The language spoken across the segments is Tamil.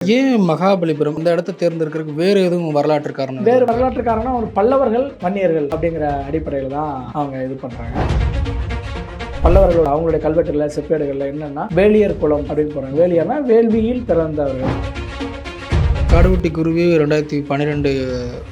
ஏன் மகாபலிபுரம் இந்த இடத்த தேர்ந்தெடுக்கிறதுக்கு வேற எதுவும் வரலாற்று காரணம் வேறு வரலாற்று காரணம் ஒரு பல்லவர்கள் வன்னியர்கள் அப்படிங்கிற அடிப்படையில் தான் அவங்க இது பண்ணுறாங்க பல்லவர்கள் அவங்களுடைய கல்வெட்டுகளில் செப்பேடுகளில் என்னன்னா வேலியர் குலம் அப்படின்னு போகிறாங்க வேலியர்னா வேள்வியில் பிறந்தவர்கள். காடுவெட்டி குருவி ரெண்டாயிரத்தி பன்னிரெண்டு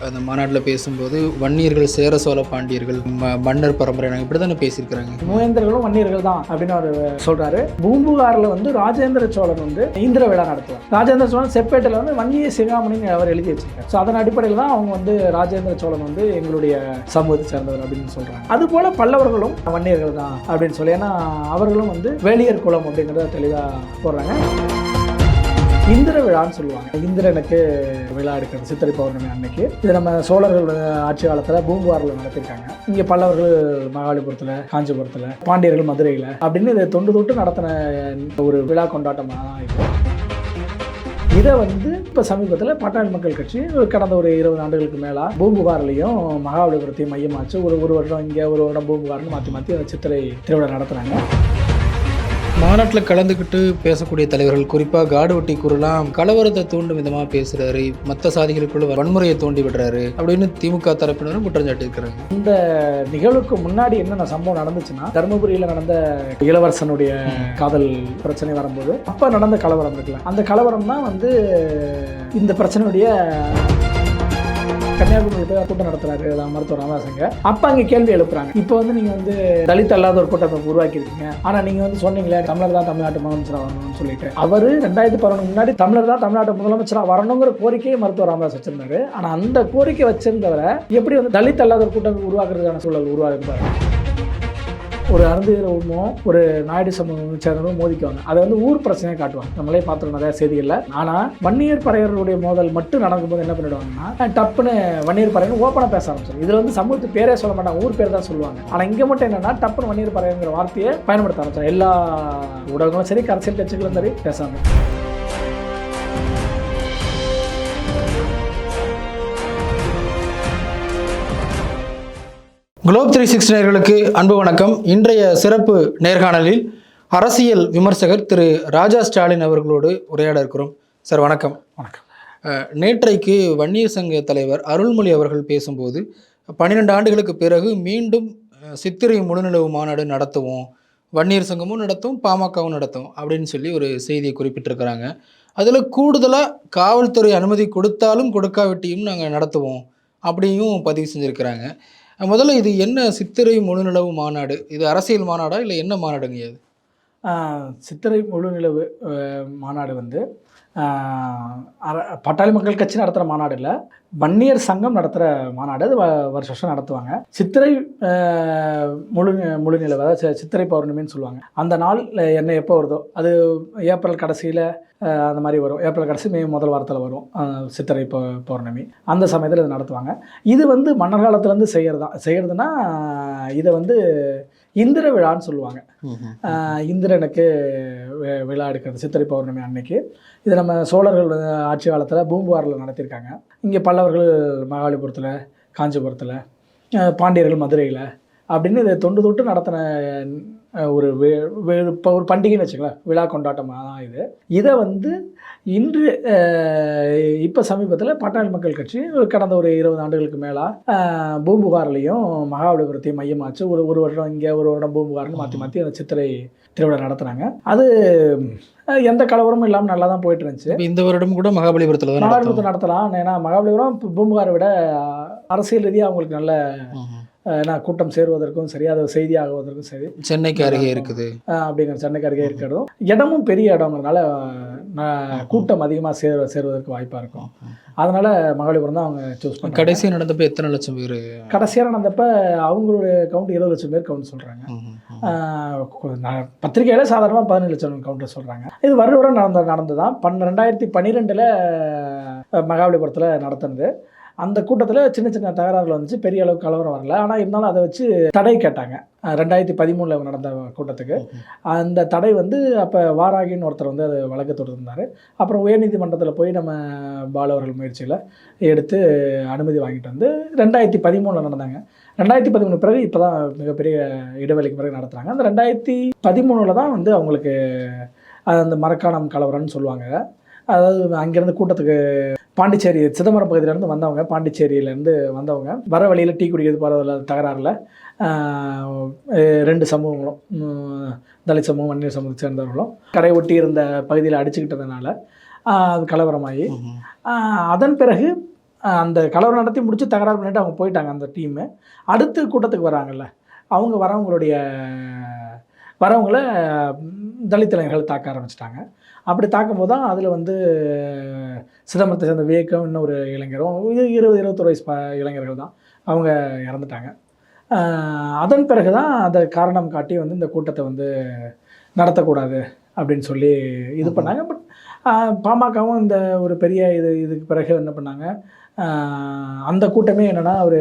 அந்த மாநாட்டில் பேசும்போது வன்னியர்கள் சேர சோழ பாண்டியர்கள் மன்னர் பரம்பரை நாங்கள் இப்படி தானே பேசியிருக்கிறாங்க? மூவேந்தர்களும் வன்னியர்கள் தான் அப்படின்னு அவர் சொல்றாரு. பூம்புகாரில் வந்து ராஜேந்திர சோழன் வந்து இந்திர விழா நடத்துவார். ராஜேந்திர சோழன் செப்பேட்டில் வந்து வன்னிய சிகாமணின்னு அவர் எழுதி வச்சிருக்காரு. ஸோ அதன் அடிப்படையில் தான் அவங்க வந்து ராஜேந்திர சோழன் வந்து எங்களுடைய சமூகத்தை சேர்ந்தவர் அப்படின்னு சொல்கிறாங்க அது போல பல்லவர்களும் வன்னியர்கள் தான் அப்படின்னு சொல்லி ஏன்னா அவர்களும் வந்து வேலியர் குலம் அப்படிங்கிறத தெளிவாக போடுறாங்க. இந்திர விழான்னு சொல்லுவாங்க. இந்திரனுக்கு விழா இருக்கிறது சித்திரை பௌர்ணமி அன்னைக்கு. இது நம்ம சோழர்கள் ஆட்சி காலத்தில் பூம்புகாரில் நடத்திருக்காங்க. இங்கே பல்லவர்கள் மகாபலிபுரத்தில் காஞ்சிபுரத்தில் பாண்டியர்கள் மதுரையில் அப்படின்னு இதை தொண்டு தொட்டு நடத்தின ஒரு விழா கொண்டாட்டமாக தான் இருக்கும் இதை வந்து இப்போ சமீபத்தில் பட்டாளி மக்கள் கட்சி கடந்த ஒரு இருபது ஆண்டுகளுக்கு மேலே பூம்புகார்லையும் மகாபலிபுரத்தையும் மையமாச்சு. ஒரு ஒரு வருடம் இங்கே ஒரு வருடம் பூம்புகார்னு மாற்றி மாற்றி சித்திரை திருவிழா நடத்துகிறாங்க மாநாட்டில் கலந்துக்கிட்டு பேசக்கூடிய தலைவர்கள் குறிப்பாக காடுவட்டி குருலாம் கலவரத்தை தூண்டும் விதமாக பேசுகிறாரு மற்ற சாதிகளுக்குள்ள வன்முறையை தூண்டி விடுறாரு அப்படின்னு திமுக தரப்பினரும் குற்றம் சாட்டியிருக்கிறாங்க இந்த நிகழ்வுக்கு முன்னாடி என்னென்ன சம்பவம் நடந்துச்சுன்னா தருமபுரியில் நடந்த இளவரசனுடைய காதல் பிரச்சனை வரும்போது அப்போ நடந்த கலவரம் இருக்குல்ல அந்த கலவரம் தான் வந்து இந்த பிரச்சனையுடைய கன்னியாகுமரி போய் கூட்டம் நடத்துறாரு ரா- மருத்துவர் ராமதாசங்க. அப்போ அங்கே கேள்வி எழுப்புறாங்க. இப்போ வந்து நீங்கள் வந்து தலித் அல்லாத ஒரு கூட்டத்தை உருவாக்கியிருக்கீங்க. ஆனால் நீங்கள் வந்து சொன்னீங்களே தமிழர் தான் தமிழ்நாட்டு முதலமைச்சராக வரணும்னு சொல்லிட்டு. அவர் ரெண்டாயிரத்தி பதினொன்று முன்னாடி தமிழர் தான் தமிழ்நாட்டு முதலமைச்சராக வரணுங்கிற கோரிக்கையை மருத்துவர் ராமதாஸ் வச்சிருந்தாரு. ஆனால் அந்த கோரிக்கை வச்சிருந்தவரை எப்படி வந்து தலித் அல்லாத ஒரு கூட்டம் உருவாக்குறதுக்கான சூழல் உருவாக்குறாரு ஒரு அருந்தீரமும் ஒரு நாயுடு சமூகம் சேர்ந்தவரும் மோதிக்குவாங்க. அதை வந்து ஊர் பிரச்சனையாக காட்டுவாங்க. நம்மளே பார்த்துருவோம் நிறைய செய்திகளில். ஆனால் வன்னியர் பறையர்களுடைய மோதல் மட்டும் நடக்கும்போது என்ன பண்ணிடுவாங்கன்னா டப்புன்னு வன்னியர் பறையர் ஓப்பனாக பேச ஆரம்பிச்சிடும் இதில் வந்து சமூகத்து பேரே சொல்ல மாட்டாங்க ஊர் பேர் தான் சொல்லுவாங்க. ஆனால் இங்கே மட்டும் என்னன்னா டப்புன்னு வன்னியர் பறையங்கிற வார்த்தையை பயன்படுத்த ஆரம்பிச்சாங்க எல்லா ஊடகங்களும் சரி அரசியல் கட்சிகளும் சரி பேச குளோப் த்ரீ சிக்ஸ் நேர்களுக்கு அன்பு வணக்கம். இன்றைய சிறப்பு நேர்காணலில் அரசியல் விமர்சகர் திரு ராஜா ஸ்டாலின் அவர்களோடு உரையாட இருக்கிறோம். சார் வணக்கம். வணக்கம். நேற்றைக்கு வன்னியர் சங்க தலைவர் அருள்மொழி அவர்கள் பேசும்போது பன்னிரெண்டு ஆண்டுகளுக்கு பிறகு மீண்டும் சித்திரை முழுநிலவு மாநாடு நடத்துவோம் வன்னியர் சங்கமும் நடத்தும் பாமகவும் நடத்தும் அப்படின்னு சொல்லி ஒரு செய்தியை குறிப்பிட்டிருக்கிறாங்க. அதில் கூடுதலாக காவல்துறை அனுமதி கொடுத்தாலும் கொடுக்காவிட்டியும் நாங்கள் நடத்துவோம் அப்படியும் பதிவு செஞ்சுருக்கிறாங்க. முதல்ல இது என்ன சித்திரை முழுநிலவு மாநாடு? இது அரசியல் மாநாடா இல்லை என்ன மாநாடுங்க இது? சித்திரை முழுநிலவு மாநாடு வந்து பட்டாளி மக்கள் கட்சி நடத்துகிற மாநாடு இல்லை வன்னியர் சங்கம் நடத்துகிற மாநாடு. அது வ- வருஷ வருஷம் நடத்துவாங்க. சித்திரை முழு முழு நிலவு அதாவது சித்திரை பௌர்ணமின்னு சொல்லுவாங்க. அந்த நாள் என்ன எப்போ வருதோ அது ஏப்ரல் கடைசியில் அந்த மாதிரி வரும். ஏப்ரல் கடைசி மே முதல் வாரத்தில் வரும் சித்திரை பௌ பௌர்ணமி. அந்த சமயத்தில் இது நடத்துவாங்க. இது வந்து மன்னர் காலத்துலேருந்து செய்கிறது தான் செய்கிறதுனா இதை வந்து இந்திர விழான்னு சொல்லுவாங்க. இந்திரனுக்கு விழா எடுக்கிறது சித்திரை பௌர்ணமி அன்னைக்கு. இது நம்ம சோழர்கள் ஆட்சி காலத்தில் பூம்புகாரில் நடத்தியிருக்காங்க. இங்கே பல்லவர்கள் மகாபலிபுரத்தில் காஞ்சிபுரத்தில் பாண்டியர்கள் மதுரையில் அப்படின்னு இதை தொண்டு தொட்டு நடத்தின ஒரு வே- இப்போ ஒரு பண்டிகைன்னு வச்சுக்கலாம் விழா கொண்டாட்டமாக தான் இது. இதை வந்து இன்று இப்போ சமீபத்தில் பாட்டாளி மக்கள் கட்சி கடந்த ஒரு இருபது ஆண்டுகளுக்கு மேலே பூம்புகார்லையும் மகாபலிபுரத்தையும் மையமாச்சு ஒரு ஒரு வருடம் இங்கே ஒரு வருடம் பூம்புகார்னு மாற்றி மாற்றி அந்த சித்திரை திருவிழா நடத்துனாங்க. அது எந்த கலவரமும் இல்லாமல் நல்லா தான் போயிட்டு இருந்துச்சு. இந்த வருடம் கூட மகாபலிபுரத்தில் தான் மகாபலிபுரத்தை நடத்தலாம். ஏன்னா மகாபலிபுரம் பூம்புகாரை விட அரசியல் ரீதியாக அவங்களுக்கு நல்ல என்ன கூட்டம் சேருவதற்கும் சரி அது செய்தி ஆகுவதற்கும் சரி. சென்னைக்கு அருகே இருக்குது. அப்படிங்கிற சென்னைக்கு அருகே இருக்கிறதும் இடமும் பெரிய இடங்கிறதுனால கூட்டம் அதிகமாக சேர சேருவதற்கு வாய்ப்பாக இருக்கும். அதனால மகாபலிபுரம் தான் அவங்க சூஸ் பண்ணாங்க கடைசி நடந்தப்ப எத்தனை லட்சம் பேர்? கடைசியாக நடந்தப்ப அவங்களுடைய கவுண்ட் இருபது லட்சம் பேர் கவுண்ட் சொல்கிறாங்க பத்திரிகையில் சாதாரணமாக பதினேழு லட்சம் கவுண்டர் சொல்கிறாங்க இது வருடம் நடந்த நடந்ததான் பன் ரெண்டாயிரத்தி பன்னிரெண்டில் மகாபலிபுரத்தில் நடத்துனது. அந்த கூட்டத்தில் சின்ன சின்ன தகராறுகள் வந்துச்சு. பெரிய அளவுக்கு கலவரம் வரல. ஆனால் இருந்தாலும் அதை வச்சு தடை கேட்டாங்க. ரெண்டாயிரத்தி பதிமூணில் நடந்த கூட்டத்துக்கு. அந்த தடை வந்து அப்போ வாராகின்னு ஒருத்தர் வந்து அது வழக்கு தொடர்ந்தார் அப்புறம் உயர்நீதிமன்றத்தில் போய் நம்ம பாலு அவர்கள் முயற்சியில் எடுத்து அனுமதி வாங்கிட்டு வந்து ரெண்டாயிரத்தி பதிமூணில் நடந்தாங்க. ரெண்டாயிரத்தி பதிமூணு பிறகு இப்போ தான் மிகப்பெரிய இடைவெளிக்கு பிறகு நடத்துகிறாங்க அந்த ரெண்டாயிரத்தி பதிமூணில் தான் வந்து அவங்களுக்கு அந்த மரக்காணம் கலவரம்னு சொல்லுவாங்க. அதாவது அங்கேருந்து கூட்டத்துக்கு பாண்டிச்சேரி சிதம்பரம் பகுதியிலேருந்து வந்தவங்க பாண்டிச்சேரியிலேருந்து வந்தவங்க. வர வழியில் டீ குடிக்கிறது போகிறதுல தகராறில் ரெண்டு சமூகங்களும் தலித் சமூகம் வன்னியர் சமூகத்தை சேர்ந்தவர்களும் கரை ஒட்டி இருந்த பகுதியில் அடிச்சுக்கிட்டதுனால அது கலவரமாகி அதன் பிறகு அந்த கலவரம் நடத்தி முடிச்சு தகராறு பண்ணிட்டு அவங்க போயிட்டாங்க அந்த டீமு. அடுத்து கூட்டத்துக்கு வராங்கல்ல அவங்க வரவங்களுடைய வரவங்கள தலித் இளைஞர்கள் தாக்க ஆரம்பிச்சிட்டாங்க. அப்படி தாக்கும்போது தான் அதில் வந்து சிதம்பரத்தை சேர்ந்த விவேகம் இன்னொரு இளைஞரும் இது இருபது இருபத்தொரு வயசு இளைஞர்கள் தான். அவங்க இறந்துட்டாங்க. அதன் பிறகு தான் அதை காரணம் காட்டி வந்து இந்த கூட்டத்தை வந்து நடத்தக்கூடாது அப்படின்னு சொல்லி இது பண்ணாங்க. பட் பாமகவும் இந்த ஒரு பெரிய இது இதுக்கு பிறகு என்ன பண்ணாங்க? அந்த கூட்டமே என்னென்னா ஒரு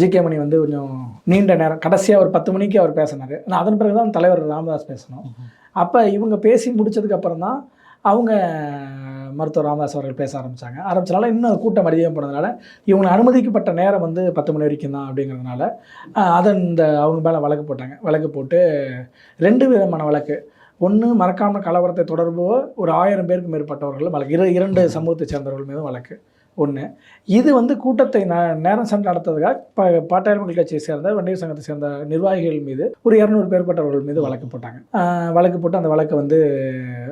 ஜிகே மணி வந்து கொஞ்சம் நீண்ட நேரம் கடைசியாக ஒரு பத்து மணிக்கு அவர் பேசினார். ஆனால் அதன் பிறகு தான் தலைவர் ராமதாஸ் பேசணும். அப்போ இவங்க பேசி முடிச்சதுக்கப்புறம் தான் அவங்க மருத்துவர் ராமதாஸ் அவர்கள் பேச ஆரம்பித்தாங்க ஆரம்பித்தனால இன்னும் கூட்டம் அதிகம் போனதுனால இவங்க அனுமதிக்கப்பட்ட நேரம் வந்து பத்து மணி வரைக்கும் தான் அப்படிங்கிறதுனால அதை இந்த அவங்க மேலே வழக்கு போட்டாங்க. வழக்கு போட்டு ரெண்டு விதமான வழக்கு. ஒன்று மறக்காமல் கலவரத்தை தொடர்பு ஒரு ஆயிரம் பேருக்கு மேற்பட்டவர்கள் வழக்கு இரு இரண்டு சமூகத்தை சேர்ந்தவர்கள் மீதும் வழக்கு. ஒன்று இது வந்து கூட்டத்தை ந நேரம் சென்று நடத்ததுக்காக ப பாட்டாளி மக்கள் கட்சியை சேர்ந்த வண்டியர் சங்கத்தை சேர்ந்த நிர்வாகிகள் மீது ஒரு இரநூறு பேர்பட்டவர்கள் மீது வழக்கு போட்டாங்க. வழக்கு போட்டு அந்த வழக்கு வந்து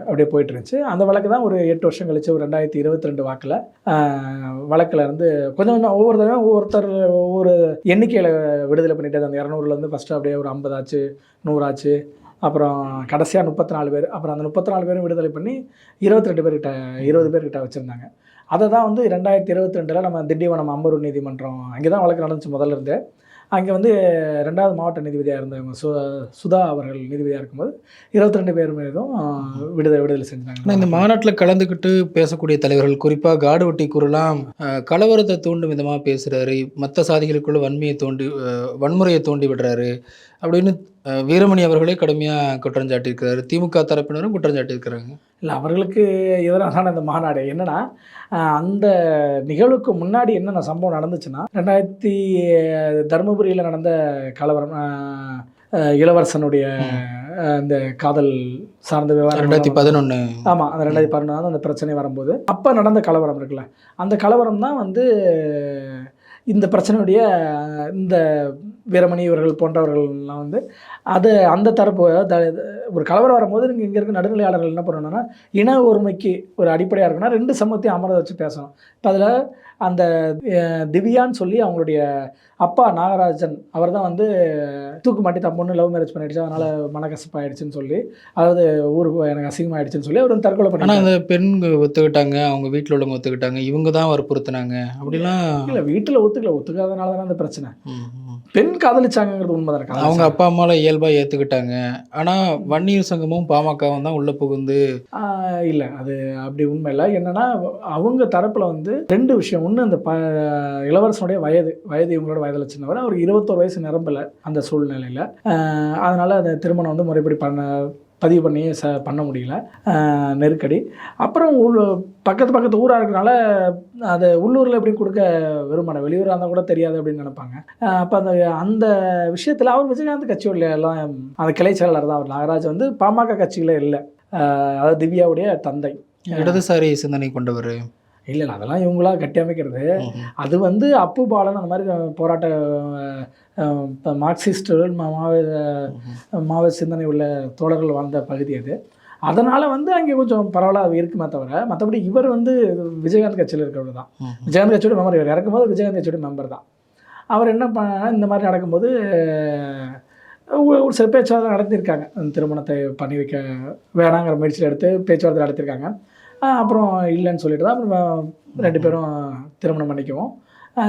அப்படியே போயிட்டு இருந்துச்சு. அந்த வழக்கு தான் ஒரு எட்டு வருஷம் கழிச்சு ஒரு ரெண்டாயிரத்தி இருபத்தி ரெண்டு வாக்கில் வழக்கில் இருந்து கொஞ்சம் கொஞ்சம் ஒவ்வொரு தடவை ஒவ்வொருத்தர் ஒவ்வொரு எண்ணிக்கையில் விடுதலை பண்ணிட்டு அந்த இரநூறுலேருந்து ஃபஸ்ட்டு அப்படியே ஒரு ஐம்பதாச்சு நூறாச்சு அப்புறம் கடைசியாக முப்பத்தி நாலு பேர் அப்புறம் அந்த முப்பத்தி நாலு பேரும் விடுதலை பண்ணி இருபத்தி ரெண்டு பேர்கிட்ட இருபது பேர்கிட்ட வச்சுருந்தாங்க. அதை தான் வந்து ரெண்டாயிரத்தி இருபத்தி ரெண்டில் நம்ம திண்டிவனம் அம்பரூர் நீதிமன்றம் அங்கே தான் வழக்கு நடந்துச்சு முதல்ல இருந்து. அங்கே வந்து ரெண்டாவது மாவட்ட நீதிபதியாக இருந்தவங்க சு சுதா அவர்கள் நீதிபதியாக இருக்கும்போது இருபத்தி ரெண்டு பேர் மீதும் விடுதலை விடுதலை செஞ்சாங்க. ஆனால் இந்த மாநாட்டில் கலந்துக்கிட்டு பேசக்கூடிய தலைவர்கள் குறிப்பாக காடுவெட்டி குருலாம் அஹ், கலவரத்தை தூண்டும் விதமாக பேசுகிறாரு மற்ற சாதிகளுக்குள்ள வன்மையை தோண்டி வன்முறையை தோண்டி விடுறாரு அப்படின்னு வீரமணி அவர்களே கடுமையாக குற்றம் சாட்டியிருக்கிறாரு. திமுக தரப்பினரும் குற்றம் சாட்டியிருக்கிறாங்க. இல்லை அவர்களுக்கு எதிரான இந்த மாநாடு. என்னன்னா அந்த நிகழ்வுக்கு முன்னாடி என்னென்ன சம்பவம் நடந்துச்சுன்னா ரெண்டாயிரத்தி தருமபுரியில் நடந்த கலவரம் இளவரசனுடைய இந்த காதல் சார்ந்த விவகாரம் ரெண்டாயிரத்தி பதினொன்று ஆமாம் அந்த ரெண்டாயிரத்தி பதினொன்று அந்த பிரச்சனை வரும்போது அப்போ நடந்த கலவரம் இருக்குல்ல அந்த கலவரம் தான் வந்து இந்த பிரச்சனையுடைய இந்த வீரமணி இவர்கள் போன்றவர்கள்லாம் வந்து அது அந்த தரப்பு ஒரு கலவரம் வரும்போது நீங்கள் இங்கே இருக்க நடுநிலையாளர்கள் என்ன பண்ணணும்னா இன ஒருமைக்கு ஒரு அடிப்படையாக இருக்குன்னா ரெண்டு சமூகத்தையும் அமர வச்சு பேசணும். இப்போ அதில் அந்த திவ்யான்னு சொல்லி அவங்களுடைய அப்பா நாகராஜன் அவர் தான் வந்து தூக்கு மாட்டி தன் பொண்ணு லவ் மேரேஜ் பண்ணிடுச்சு. அதனால் மனக்கசப்பாயிடுச்சுன்னு சொல்லி அதாவது ஊருக்கு எனக்கு அசிங்கமாயிடுச்சுன்னு சொல்லி அவர் தற்கொலை ஆனால் பண்ணி அந்த பெண் ஒத்துக்கிட்டாங்க அவங்க வீட்டில் உள்ளவங்க ஒத்துக்கிட்டாங்க இவங்க தான் வற்புறுத்தினாங்க. அப்படிலாம் இல்லை வீட்டில் ஒத்துக்கல ஒத்துக்காதனால தானே அந்த பிரச்சனை. பெண் காதலிச்சாங்கிறது உண்மைதானே அவங்க அப்பா அம்மாலாம் இயல்பாக ஏற்றுக்கிட்டாங்க ஆனால் வன்னியர் சங்கமும் பாமகவும் தான் உள்ளே புகுந்து இல்லை அது அப்படி உண்மை இல்லை. என்னன்னா அவங்க தரப்பில் வந்து ரெண்டு விஷயம். ஒன்று அந்த ப இளவரசனுடைய வயது வயது இவங்களோட வயதில் சின்னவர் அவருக்கு இருபத்தோரு வயசு நிரம்பல அந்த சூழ்நிலையில். அதனால் அந்த திருமணம் வந்து முறைப்படி பண்ண பதிவு பண்ணி ச பண்ண முடியல. நெருக்கடி. அப்புறம் உள் பக்கத்து பக்கத்து ஊராக இருக்கிறனால அது உள்ளூரில் எப்படி கொடுக்க விரும்பணும் வெளியூராக இருந்தால் கூட தெரியாது அப்படின்னு நினைப்பாங்க. அப்போ அந்த அந்த விஷயத்தில் அவர் விஜயகாந்த் கட்சியோட எல்லாம் அந்த கிளை செயலாளர் தான் அவர். நாகராஜ் வந்து பாமக கட்சிகளே இல்லை. அதாவது திவ்யாவுடைய தந்தை. இடதுசாரி சிந்தனை கொண்டவர். இல்லை இல்லை அதெல்லாம் இவங்களா கட்டி அமைக்கிறது. அது வந்து அப்பு பாலன் அந்த மாதிரி போராட்ட இப்போ மார்க்சிஸ்டுகள் மா- மாவோயித மாவோயிஸ்ட் சிந்தனை உள்ள தோழர்கள் வாழ்ந்த பகுதி அது. அதனால் வந்து அங்கே கொஞ்சம் பரவாயில்ல இருக்குமே தவிர மற்றபடி இவர் வந்து விஜயகாந்த் கட்சியில் இருக்கிறவர் தான். விஜயகாந்த் கட்சியோட மெம்பர் இவர். இறக்கும்போது விஜயகாந்த் கட்சியோட மெம்பர் தான். அவர் என்ன பண்ண இந்த மாதிரி நடக்கும்போது ஒரு சில பேச்சுவார்த்தை நடத்தியிருக்காங்க. திருமணத்தை பண்ணி வைக்க வேணாங்கிற முயற்சியில் எடுத்து பேச்சுவார்த்தை நடத்தியிருக்காங்க. அப்புறம் இல்லைன்னு சொல்லிட்டு தான் அப்புறம் ரெண்டு பேரும் திருமணம் பண்ணிக்குவோம்.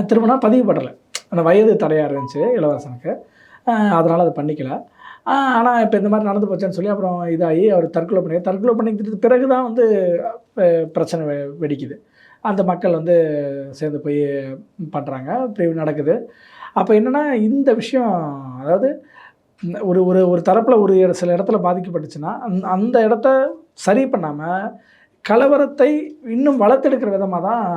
திருமணம் பதிவுப்படலை அந்த வயது தடையாக இருந்துச்சு இளவரசனுக்கு. அதனால் அதை பண்ணிக்கல. ஆனால் இப்போ இந்த மாதிரி நடந்து போச்சேன்னு சொல்லி அப்புறம் இதாகி அவர் தற்கொலை பண்ணி தற்கொலை பண்ணிக்கிட்டு பிறகு தான் வந்து பிரச்சனை வெ- வெடிக்குது. அந்த மக்கள் வந்து சேர்ந்து போய் பண்ணுறாங்க இப்படி நடக்குது. அப்போ என்னென்னா இந்த விஷயம் அதாவது ஒரு ஒரு ஒரு தரப்பில் ஒரு சில இடத்துல பாதிக்கப்பட்டுச்சுன்னா அந் அந்த இடத்த சரி பண்ணாமல் கலவரத்தை இன்னும் வளர்த்தெடுக்கிற விதமாக தான்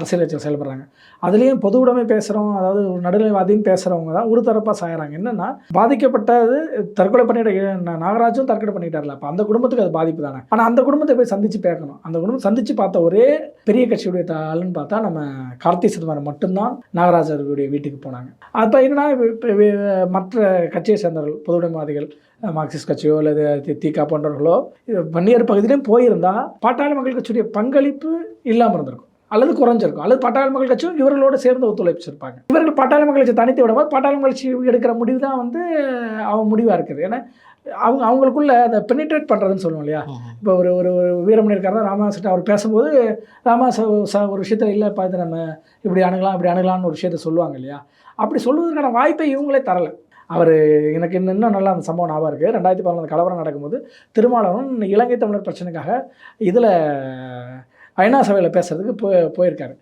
அரசியல் செயல்படுறாங்க. அதுலேயும் பொது உடைமை பேசுகிறோம் அதாவது ஒரு நடுநிலைவாதின்னு பேசுகிறவங்க தான் ஒரு தரப்பாக சாயறாங்க. என்னென்னா பாதிக்கப்பட்டது தற்கொலை பண்ணிட்ட நாகராஜும் தற்கொலை பண்ணிட்டார்ல. அப்போ அந்த குடும்பத்துக்கு அது பாதிப்பு தானே? ஆனால் அந்த குடும்பத்தை போய் சந்தித்து பேசணும் அந்த குடும்பம் சந்தித்து பார்த்த ஒரே பெரிய கட்சியுடைய த- ஆளுன்னு பார்த்தா நம்ம கார்த்தி சிதம்பரம் மட்டும்தான் நாகராஜருடைய வீட்டுக்கு போனாங்க. அப்போ என்னன்னா மற்ற கட்சியை சேர்ந்தவர்கள் பொது உடைமைவாதிகள் மார்க்சிஸ்ட் கட்சியோ அல்லது தி- போன்றவர்களோ இது பகுதியிலையும் போயிருந்தால் பாட்டாளி மக்கள் கட்சியுடைய பங்களிப்பு இல்லாமல் இருந்திருக்கும். அல்லது குறைஞ்சிருக்கும். அல்லது பாட்டாளி மக்கள் கட்சியும் இவர்களோட சேர்ந்து ஒத்துழைப்பிச்சிருப்பாங்க. இவர்கள் பாட்டாளி மக்கள் கட்சி தனித்து விடும்போது பாட்டாளி மக்கள் கட்சி எடுக்கிற முடிவு தான் வந்து அவங்க முடிவாக இருக்குது. ஏன்னா அவங்க அவங்களுக்குள்ள அந்த பெனிட்ரேட் பண்ணுறதுன்னு சொல்லுவோம் இல்லையா? இப்போ ஒரு ஒரு வீரமணி இருக்காருன்னா ராமாசிட்ட அவர் பேசும்போது ராமா ஒரு விஷயத்தில் இல்லை பார்த்து நம்ம இப்படி அணுகலாம் இப்படி அணுகலாம்னு ஒரு விஷயத்த சொல்லுவாங்க இல்லையா? அப்படி சொல்லுவதற்கான வாய்ப்பை இவங்களே தரலை. அவர் எனக்கு இன்னும் இன்னும் நல்லா அந்த சம்பவம் ஞாபகம் இருக்குது ரெண்டாயிரத்தி பதினொன்று கலவரம் நடக்கும்போது திருமாவளவன் இலங்கை தமிழர் பிரச்சனைக்காக இதில் ஐநா சபையில் பேசுகிறதுக்கு போய் போயிருக்காரு.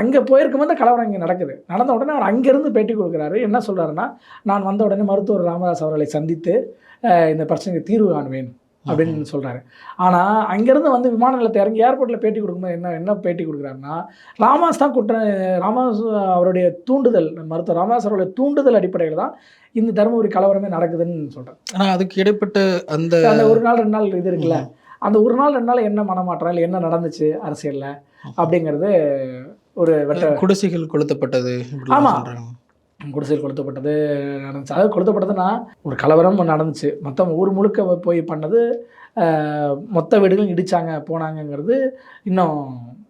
அங்கே போயிருக்கும்போது அந்த கலவரம் இங்கே நடக்குது. நடந்த உடனே அவர் அங்கேருந்து பேட்டி கொடுக்குறாரு. என்ன சொல்கிறாருன்னா நான் வந்த உடனே மருத்துவர் ராமதாஸ் அவர்களை சந்தித்து இந்த பிரச்சனைக்கு தீர்வு காணுவேன் அப்படின்னு சொல்கிறாரு ஆனால் அங்கேருந்து வந்து விமான நிலையத்தை இறங்கி ஏர்போர்ட்டில் பேட்டி கொடுக்கும்போது என்ன என்ன பேட்டி கொடுக்குறாருன்னா ராமாஸ் தான் குற்ற ராமாஸ் அவருடைய தூண்டுதல் மருத்துவர் ராமாஸ் அவருடைய தூண்டுதல் அடிப்படையில் தான் இந்த தருமபுரி கலவரமே நடக்குதுன்னு சொல்கிறேன் ஆனா அதுக்கு இடைப்பட்ட அந்த அந்த ஒரு நாள் ரெண்டு நாள் இது இருக்குல்ல. அந்த ஒரு நாள் ரெண்டு நாள் என்ன மனமாற்றம்? இல்லை என்ன நடந்துச்சு அரசியலில்? அப்படிங்கிறது ஒரு வெட்ட குடிசைகள் கொளுத்தப்பட்டது இப்படிலாம் ஆமா. சொல்றாங்க. குடிசையில் கொளுத்தப்பட்டது நடந்துச்சு. அதாவது கொளுத்தப்பட்டதுன்னா ஒரு கலவரம் நடந்துச்சு. மொத்தம் ஊர் முழுக்க போய் பண்ணது மொத்த வீடுகளும் இடிச்சாங்க போனாங்கங்கிறது இன்னும்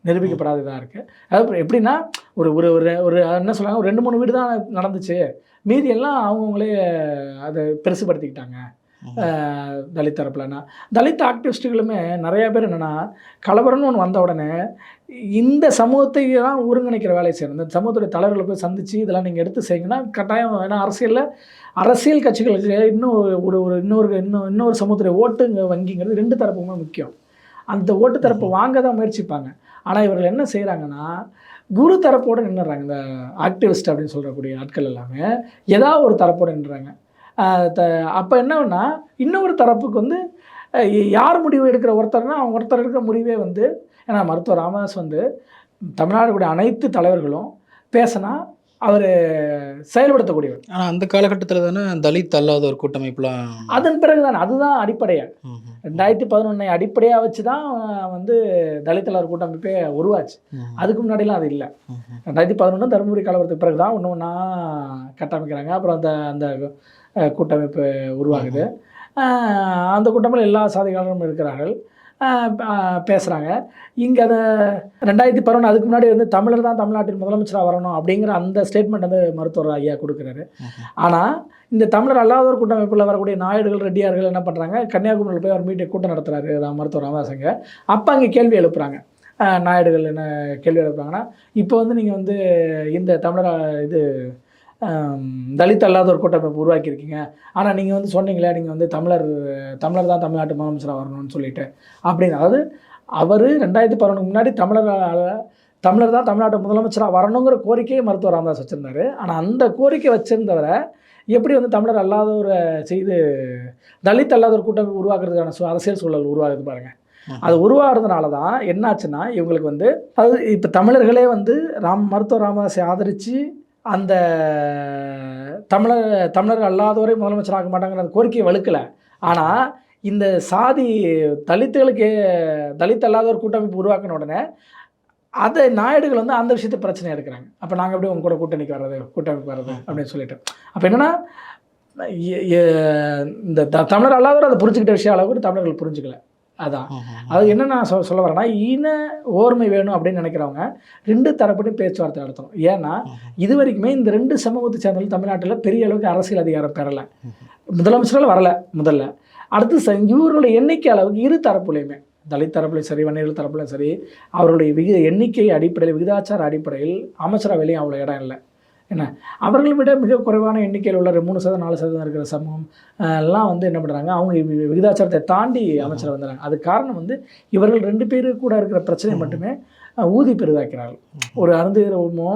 நிரூபிக்கப்படாத இதாக இருக்குது அதாவது எப்படின்னா ஒரு ஒரு ஒரு ஒரு என்ன சொல்கிறாங்க ஒரு ரெண்டு மூணு வீடு தான் நடந்துச்சு. மீதி எல்லாம் அவங்கவுங்களே அதை பெருசுபடுத்திக்கிட்டாங்க. ஆஹ், தலித் தரப்புலனா. தலித் ஆக்டிவிஸ்ட்டுகளுமே நிறையா பேர் என்னென்னா கலவரம்னு ஒன்று வந்த உடனே இந்த சமூகத்தை தான் ஒருங்கிணைக்கிற வேலையை செய்யணும். இந்த சமூகத்துடைய தலைவர்களை போய் சந்தித்து இதெல்லாம் நீங்கள் எடுத்து செய்யுங்கன்னா கட்டாயம் ஏன்னா அரசியலில் அரசியல் கட்சிகளுக்கு இன்னும் ஒரு- ஒரு இன்னொரு இன்னும் இன்னொரு சமூகத்துடைய ஓட்டுங்க வங்கிங்கிறது ரெண்டு தரப்புமே முக்கியம். அந்த ஓட்டு தரப்பு வாங்க தான் முயற்சிப்பாங்க. ஆனால் இவர்கள் என்ன செய்கிறாங்கன்னா குரு தரப்போடு நின்றுறாங்க இந்த ஆக்டிவிஸ்ட் அப்படின்னு சொல்லக்கூடிய ஆட்கள் எல்லாமே. ஏதாவது ஒரு தரப்போடு நின்றுறாங்க அப்போ என்னன்னா இன்னொரு தரப்புக்கு வந்து யார் முடிவு எடுக்கிற ஒருத்தர்னா அவங்க ஒருத்தர் எடுக்கிற முடிவே வந்து ஏன்னா மருத்துவர் ராமதாஸ் வந்து தமிழ்நாடுடைய அனைத்து தலைவர்களும் பேசினா அவர் செயல்படுத்தக்கூடியவர். ஆனா அந்த காலகட்டத்துல தானே தலித் அல்லாத ஒரு கூட்டமைப்புலாம் அதன் பிறகுதான் அதுதான் அடிப்படையாக ரெண்டாயிரத்தி பதினொன்னை அடிப்படையாக வச்சு தான் வந்து தலித் தலைவர் கூட்டமைப்பே உருவாச்சு. அதுக்கு முன்னாடிலாம் அது இல்லை. ரெண்டாயிரத்தி பதினொன்று தருமபுரி கலவரத்துக்கு பிறகு தான் ஒன்று ஒன்றா கட்டமைக்கிறாங்க. அப்புறம் அந்த அந்த கூட்டமைப்பு உருவாகுது. அந்த கூட்டமைப்பில் எல்லா சாதிகாரரும் இருக்கிறார்கள். பேசுகிறாங்க இங்கே அதை ரெண்டாயிரத்தி பதினொன்று அதுக்கு முன்னாடி வந்து தமிழர் தான் தமிழ்நாட்டின் முதலமைச்சராக வரணும் அப்படிங்கிற அந்த ஸ்டேட்மெண்ட் வந்து மருத்துவர் ஐயா கொடுக்குறாரு. ஆனால் இந்த தமிழர் அல்லாதோர் கூட்டமைப்பில் வரக்கூடிய நாயுடுகள் ரெட்டியார்கள் என்ன பண்ணுறாங்க கன்னியாகுமரியில் போய் அவர் மீட்டிங் கூட்டம் நடத்துகிறாரு மருத்துவர் ராமதாசங்க. அப்போ அங்கே கேள்வி எழுப்புறாங்க. நாயுடுகள் என்ன கேள்வி எழுப்புறாங்கன்னா இப்போ வந்து நீங்கள் வந்து இந்த தமிழர் இது தலித் அல்லாத ஒரு கூட்டமைப்பு உருவாக்கியிருக்கீங்க. ஆனால் நீங்கள் வந்து சொன்னீங்களே நீங்கள் வந்து தமிழர் தமிழர் தான் தமிழ்நாட்டு முதலமைச்சராக வரணும்னு சொல்லிட்டு. அப்படின்னு அதாவது அவர் ரெண்டாயிரத்தி பதினொன்று முன்னாடி தமிழர் தமிழர் தான் தமிழ்நாட்டு முதலமைச்சராக வரணுங்கிற கோரிக்கையை மருத்துவர் ராமதாஸ் வச்சுருந்தாரு. ஆனால் அந்த கோரிக்கை வச்சிருந்தவரை எப்படி வந்து தமிழர் அல்லாதவரை செய்து தலித் அல்லாத ஒரு கூட்டமைப்பு உருவாக்குறதுக்கான அரசியல் சூழல் உருவாகுது பாருங்க. அது உருவாகிறதுனால தான் என்னாச்சுன்னா இவங்களுக்கு வந்து அது இப்போ தமிழர்களே வந்து ராம் மருத்துவர் ராமதாஸை ஆதரித்து அந்த தமிழர் தமிழர் அல்லாதவரை ஆக மாட்டாங்கிற அந்த கோரிக்கையை வலுக்கலை. ஆனால் இந்த சாதி தலித்துகளுக்கு தலித் ஒரு கூட்டமைப்பு உருவாக்கின உடனே அதை நாயுடுகள் வந்து அந்த விஷயத்தை பிரச்சனை எடுக்கிறாங்க. அப்போ நாங்கள் எப்படி உங்க கூட கூட்டணிக்கு வர்றது கூட்டமைப்பு வர்றது அப்படின்னு சொல்லிட்டு. அப்போ என்னென்னா இந்த த- தமிழர் அல்லாதவர் அதை புரிஞ்சுக்கிட்ட விஷயம் அளவுக்கு தமிழர்கள் புரிஞ்சுக்கல. அதான். அது என்ன நான் சொ சொல்ல வரேன்னா இன ஓர்மை வேணும் அப்படின்னு நினைக்கிறவங்க ரெண்டு தரப்பட்டையும் பேச்சுவார்த்தை நடத்தணும். ஏன்னா. இது வரைக்குமே இந்த ரெண்டு சமூகத்தை சேர்ந்தவர்கள் தமிழ்நாட்டில் பெரிய அளவுக்கு அரசியல் அதிகாரம் பெறலை. முதலமைச்சர்கள் வரல முதல்ல. அடுத்து இவர்களுடைய எண்ணிக்கை அளவுக்கு இரு தரப்புலையுமே தலித் தரப்புலையும் சரி வன்னியர்கள் தரப்புலையும் சரி அவர்களுடைய விகித எண்ணிக்கை அடிப்படையில் விகிதாச்சார அடிப்படையில் அமைச்சரவையிலையும் அவ்வளோ இடம் இல்லை. என்ன? அவர்களை விட மிக குறைவான எண்ணிக்கையில் உள்ள மூணு சதவீதம் நாலு சதவீதம் இருக்கிற சமூகம் எல்லாம் வந்து என்ன பண்ணுறாங்க அவங்க விகிதாச்சாரத்தை தாண்டி அமைச்சர் வந்துடுறாங்க. அது காரணம் வந்து இவர்கள் ரெண்டு பேரு கூட இருக்கிற பிரச்சனை மட்டுமே ஊதி பெரிதாக்கிறார்கள் ஒரு அருந்திரமோ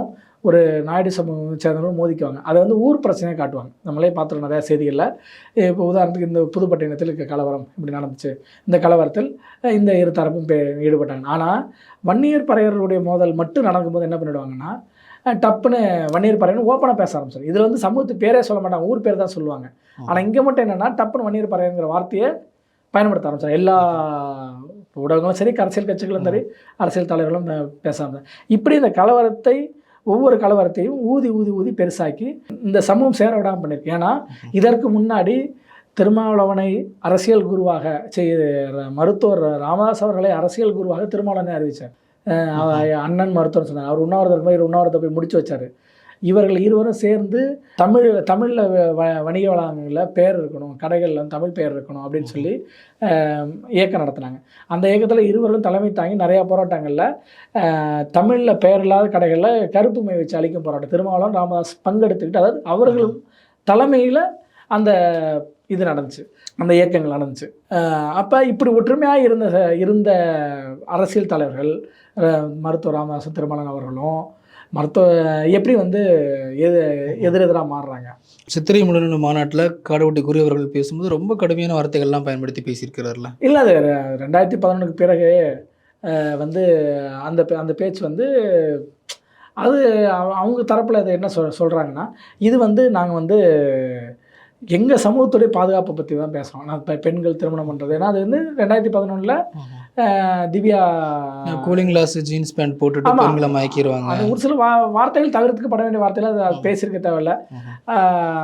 ஒரு நாயுடு சமூகம் சேர்ந்தவங்களும் மோதிக்குவாங்க அதை வந்து ஊர் பிரச்சனையை காட்டுவாங்க. நம்மளே பார்த்துருக்கோம் நிறையா செய்திகளில். இப்போ உதாரணத்துக்கு இந்த புதுப்பட்டினத்தில் இருக்க கலவரம் இப்படி நடந்துச்சு. இந்த கலவரத்தில் இந்த இரு தரப்பும் ஈடுபட்டாங்க. ஆனால் வன்னியர் பறையர்களுடைய மோதல் மட்டும் நடக்கும்போது என்ன பண்ணிடுவாங்கன்னா அஹ், டப்புன்னு வன்னியர் பறையர்னு ஓப்பனாக பேச ஆரம்பிச்சாங்க இதில் வந்து சமூகத்து பேரே சொல்ல மாட்டாங்க ஊர் பேர் தான் சொல்லுவாங்க. ஆனால் இங்கே மட்டும் என்னென்னா டப்புன்னு வன்னியர் பறையருங்கிற வார்த்தையை பயன்படுத்த ஆரம்பிச்சாங்க எல்லா ஊடகங்களும் சரி அரசியல் கட்சிகளும் சரி அரசியல் தலைவர்களும் பேச ஆரம்பிச்சாங்க. இப்படி இந்த கலவரத்தை ஒவ்வொரு கலவரத்தையும் ஊதி ஊதி ஊதி பெருசாக்கி இந்த சமூகம் சேர விடாமல் பண்ணியிருக்கு ஏன்னா இதற்கு முன்னாடி திருமாவளவனை அரசியல் குருவாக மருத்துவர் ராமதாஸ் அவர்களை அரசியல் குருவாக திருமாவளவனை அறிவித்தார் அண்ணன் மருத்துவர் சொன்னார். அவர் உண்ணாவிரதம் போய் உண்ணாவிரதத்தை போய் முடிச்சு வச்சார். இவர்கள் இருவரும் சேர்ந்து தமிழ் தமிழில் வணிக வளாகங்களில் பேர் இருக்கணும் கடைகளில் தமிழ் பேர் இருக்கணும் அப்படின்னு சொல்லி இயக்கம் நடத்தினாங்க. அந்த இயக்கத்தில் இருவரும் தலைமை தாங்கி நிறையா போராட்டங்களில் தமிழில் பெயர் இல்லாத கடைகளில் கருப்பு மை வச்சு அழிக்கும் போராட்டம். திருமாவளவன் ராமதாஸ் பங்கெடுத்துக்கிட்டு அதாவது அவர்கள் தலைமையில் அந்த இது நடந்துச்சு. அந்த இயக்கங்கள் நடந்துச்சு. அப்போ இப்படி ஒற்றுமையாக இருந்த இருந்த அரசியல் தலைவர்கள் மருத்துவர் ராமதாஸ் திருமலன் அவர்களும் மருத்துவ எப்படி வந்து எது எதிரெதிராக மாறுறாங்க? சித்திரை முழுநிலை மாநாட்டில் காடுவெட்டி குரு அவர்கள் பேசும்போது ரொம்ப கடுமையான வார்த்தைகள்லாம் பயன்படுத்தி பேசியிருக்கிறார்ல. இல்லை அது ரெண்டாயிரத்தி பதினொன்றுக்கு பிறகு வந்து அந்த பே- அந்த பேச்சு வந்து அது அவ- அவங்க தரப்பில் அது என்ன சொல் சொல்கிறாங்கன்னா இது வந்து நாங்கள் வந்து எங்கள் சமூகத்துடைய பாதுகாப்பை பற்றி தான் பேசுகிறோம் நான் இப்போ பெண்கள் திருமணம் பண்ணுறது ஏன்னா அது வந்து ரெண்டாயிரத்தி பதினொன்றில் Divya cooling glass jeans pant போட்டுட்டு. பெண்களை மயக்கிடுவாங்க அது ஒரு சில வா வார்த்தைகள் தவிர்த்துக்கப்பட வேண்டிய வார்த்தைகள் அது பேசியிருக்க தேவையில்ல.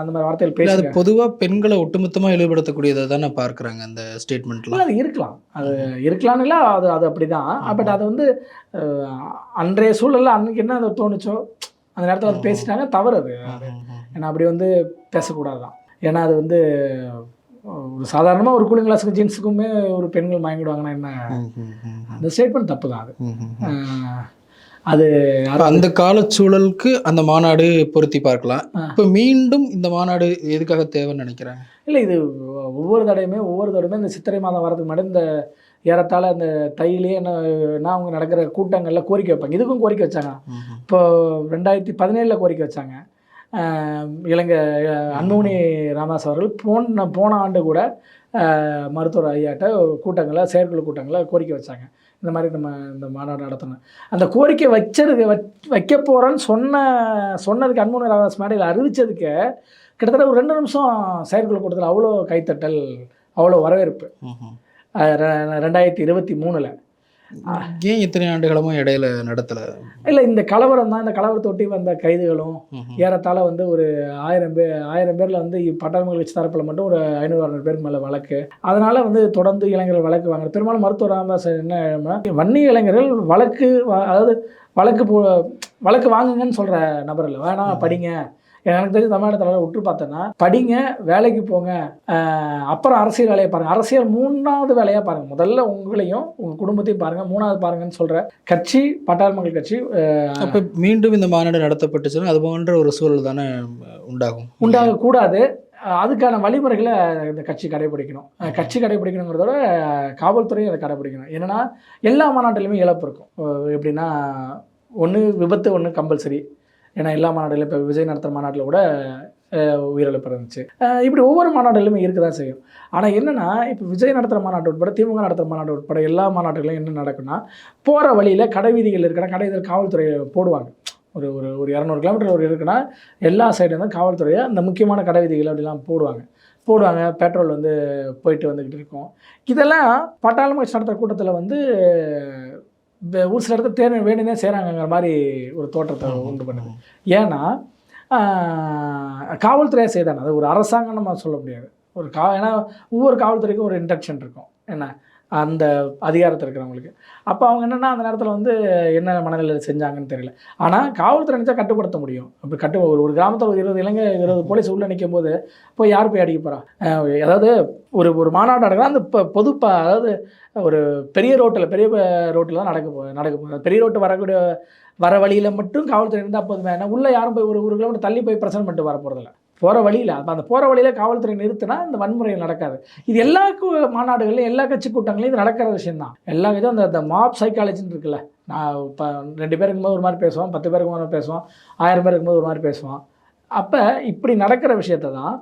அந்த மாதிரி வார்த்தைகள் இல்லை அது பேசி பொதுவாக பெண்களை ஒட்டுமொத்தமாக இழிவுபடுத்தக்கூடியதை தானே பார்க்குறாங்க அந்த ஸ்டேட்மெண்ட்லாம் அது இருக்கலாம். அது இருக்கலாம்னு இல்லை அது அது அப்படி தான் பட் அது வந்து அன்றைய சூழலில் அன்னைக்கு என்ன அது தோணுச்சோ அந்த நேரத்தில் அது பேசிட்டாங்க தவறு அது. ஏன்னா அப்படி வந்து பேசக்கூடாது தான் ஏன்னா அது வந்து ஒரு சாதாரணமாக ஒரு கூலிங் கிளாஸுக்கு ஜீன்ஸுக்குமே ஒரு பெண்கள் மயங்கிடுவாங்கன்னா என்ன? அந்த ஸ்டேட்மெண்ட் தப்பு தான் அது அது அந்த காலச்சூழலுக்கு அந்த மாநாடு பொருத்தி பார்க்கலாம். இப்போ மீண்டும் இந்த மாநாடு எதுக்காக தேவைன்னு நினைக்கிறாங்க? இல்லை இது ஒவ்வொரு தடையுமே ஒவ்வொரு தடையுமே இந்த சித்திரை மாதம் வரதுக்கு முன்னாடி இந்த ஏறத்தாழ இந்த தையிலே என்ன அவங்க நடக்கிற கூட்டங்களில் கோரிக்கை வைப்பாங்க. இதுக்கும் கோரிக்கை வச்சாங்க. இப்போ ரெண்டாயிரத்தி பதினேழில் கோரிக்கை வச்சாங்க. இலங்கை அன்புமணி ராமதாஸ் அவர்கள் போன போன ஆண்டு கூட மருத்துவர் ஐயாட்ட கூட்டங்களில் செயற்குழு கூட்டங்களில் கோரிக்கை வச்சாங்க. இந்த மாதிரி நம்ம இந்த மாநாடு நடத்தணும். அந்த கோரிக்கை வச்சதுக்கு வச் வைக்க போகிறேன்னு சொன்ன சொன்னதுக்கு அன்புமணி ராமதாஸ் மேடையில் அறிவித்ததுக்கு கிட்டத்தட்ட ஒரு ரெண்டு நிமிஷம் செயற்குழு கூட்டத்தில் அவ்வளோ கைத்தட்டல் அவ்வளோ வரவேற்பு. ரெண்டாயிரத்தி இருபத்தி மூணில். ஏன் இத்தனை ஆண்டுகளமா இடையில நடத்தல? இல்லை இந்த கலவரம் தான். இந்த கலவரத்தை ஒட்டி வந்த கைதுகளும் ஏறத்தாழ வந்து ஒரு ஆயிரம் பேர் ஆயிரம் பேரில் வந்து பட்டாளமகள் கட்சி தரப்பில் மட்டும் ஒரு ஐநூறு அறுநூறு பேருக்கு மேலே வழக்கு. அதனால வந்து தொடர்ந்து இளைஞர்கள் வழக்கு வாங்க பெரும்பாலும் மருத்துவர் ராமதாஸ் என்ன எழுதுனா, வன்னி இளைஞர்கள் வழக்கு அதாவது வழக்கு போ வழக்கு வாங்குங்கன்னு சொல்கிற நபர் இல்லை. வேணாம் படிங்க. எனக்கு தெரிஞ்ச தமிழ்நாட்டில் உற்று பார்த்தேன்னா படிங்க வேலைக்கு போங்க அப்புறம் அரசியல் வேலையை பாருங்கள் அரசியல் மூணாவது வேலையாக பாருங்கள் முதல்ல உங்களையும் உங்கள் குடும்பத்தையும் பாருங்கள் மூணாவது பாருங்கன்னு சொல்கிற கட்சி பட்டாள் மக்கள் கட்சி அப்ப மீண்டும் இந்த மாநாடு நடத்தப்பட்டுச்சுன்னா அது போன்ற ஒரு சூழல் தானே உண்டாகும்? உண்டாகக்கூடாது. அதுக்கான வழிமுறைகளை இந்த கட்சி கடைபிடிக்கணும். கட்சி கடைபிடிக்கணுங்கிறதோட காவல்துறையும் அதை கடைபிடிக்கணும். என்னன்னா எல்லா மாநாட்டிலுமே இழப்பு இருக்கும். எப்படின்னா ஒன்று விபத்து ஒன்று கம்பல்சரி ஏன்னா எல்லா மாநாட்டிலும் இப்போ விஜய் நடத்துகிற மாநாட்டில் கூட உயிரிழப்பு இருந்துச்சு. இப்படி ஒவ்வொரு மாநாட்டிலுமே இருக்க தான் செய்யும். ஆனால் என்னென்னா இப்போ விஜய் நடத்துகிற மாநாட்டு உட்பட திமுக நடத்துகிற மாநாட்டு உட்பட எல்லா மாநாட்டுகளும் என்ன நடக்குன்னா போகிற வழியில் கடை வீதிகள் இருக்கிற கடை காவல்துறை போடுவாங்க. ஒரு ஒரு ஒரு இரநூறு கிலோமீட்டர் ஒரு இருக்குன்னா எல்லா சைடுலேருந்து காவல்துறையை அந்த முக்கியமான கடைவீதிகள் அப்படிலாம் போடுவாங்க. போடுவாங்க பெட்ரோல் வந்து போயிட்டு வந்துக்கிட்டு இருக்கும். இதெல்லாம் பட்டாளம் கட்சி நடத்துகிற கூட்டத்தில் வந்து ஒரு சில இடத்துல தேர்வு வேணுனே செய்கிறாங்கங்கிற மாதிரி ஒரு தோற்றத்தை உண்டு பண்ணுது. ஏன்னா ஆஹ், காவல்துறையை செய்தாங்க அது ஒரு அரசாங்கம் நம்ம சொல்ல முடியாது. ஒரு கா ஏன்னா ஒவ்வொரு காவல்துறைக்கும் ஒரு இன்டென்ஷன் இருக்கும். என்ன? அந்த அதிகாரத்தில் இருக்கிறவங்களுக்கு. அப்போ அவங்க என்னென்னா அந்த நேரத்தில் வந்து என்ன மனநிலையில் செஞ்சாங்கன்னு தெரியல. ஆனால் காவல்துறை நினச்சா கட்டுப்படுத்த முடியும். அப்படி கட்டு ஒரு ஒரு கிராமத்தில் ஒரு இருபது இளைஞர் இருபது போலீஸ் உள்ளே நிற்கும் போது போய் யார் போய் அடிக்க போகிறா அதாவது ஒரு ஒரு மாநாடு நடக்குதா? அந்த இப்போ பொது அதாவது ஒரு பெரிய ரோட்டில் பெரிய ரோட்டில் தான் நடக்க போ நடக்க போகுது. பெரிய ரோட்டு வரக்கூடிய வர வழியில் மட்டும் காவல்துறை இருந்தால் போதுமே. ஏன்னா உள்ளே யாரும் போய் ஒரு ஒரு கிலோமீட்டர் தள்ளி போய் பிரச்சனை பண்ணிட்டு வர போகிறதில்ல போகிற வழியில் அப்போ அந்த போகிற வழியில் காவல்துறை நிறுத்தினா இந்த வன்முறை நடக்காது. இது எல்லா மாநாடுகள்லையும் எல்லா கட்சி கூட்டங்களையும் இது நடக்கிற விஷயம்தான். எல்லா இதுவும் அந்த அந்த மாப் சைக்காலஜின்னு இருக்குல்ல. நான் இப்போ ரெண்டு பேர் இருக்கும்போது ஒரு மாதிரி பேசுவோம் பத்து பேருக்கு ஒரு மாதிரி பேசுவோம் ஆயிரம் பேர் இருக்கும்போது ஒரு மாதிரி பேசுவோம். அப்போ இப்படி நடக்கிற விஷயத்தை தான்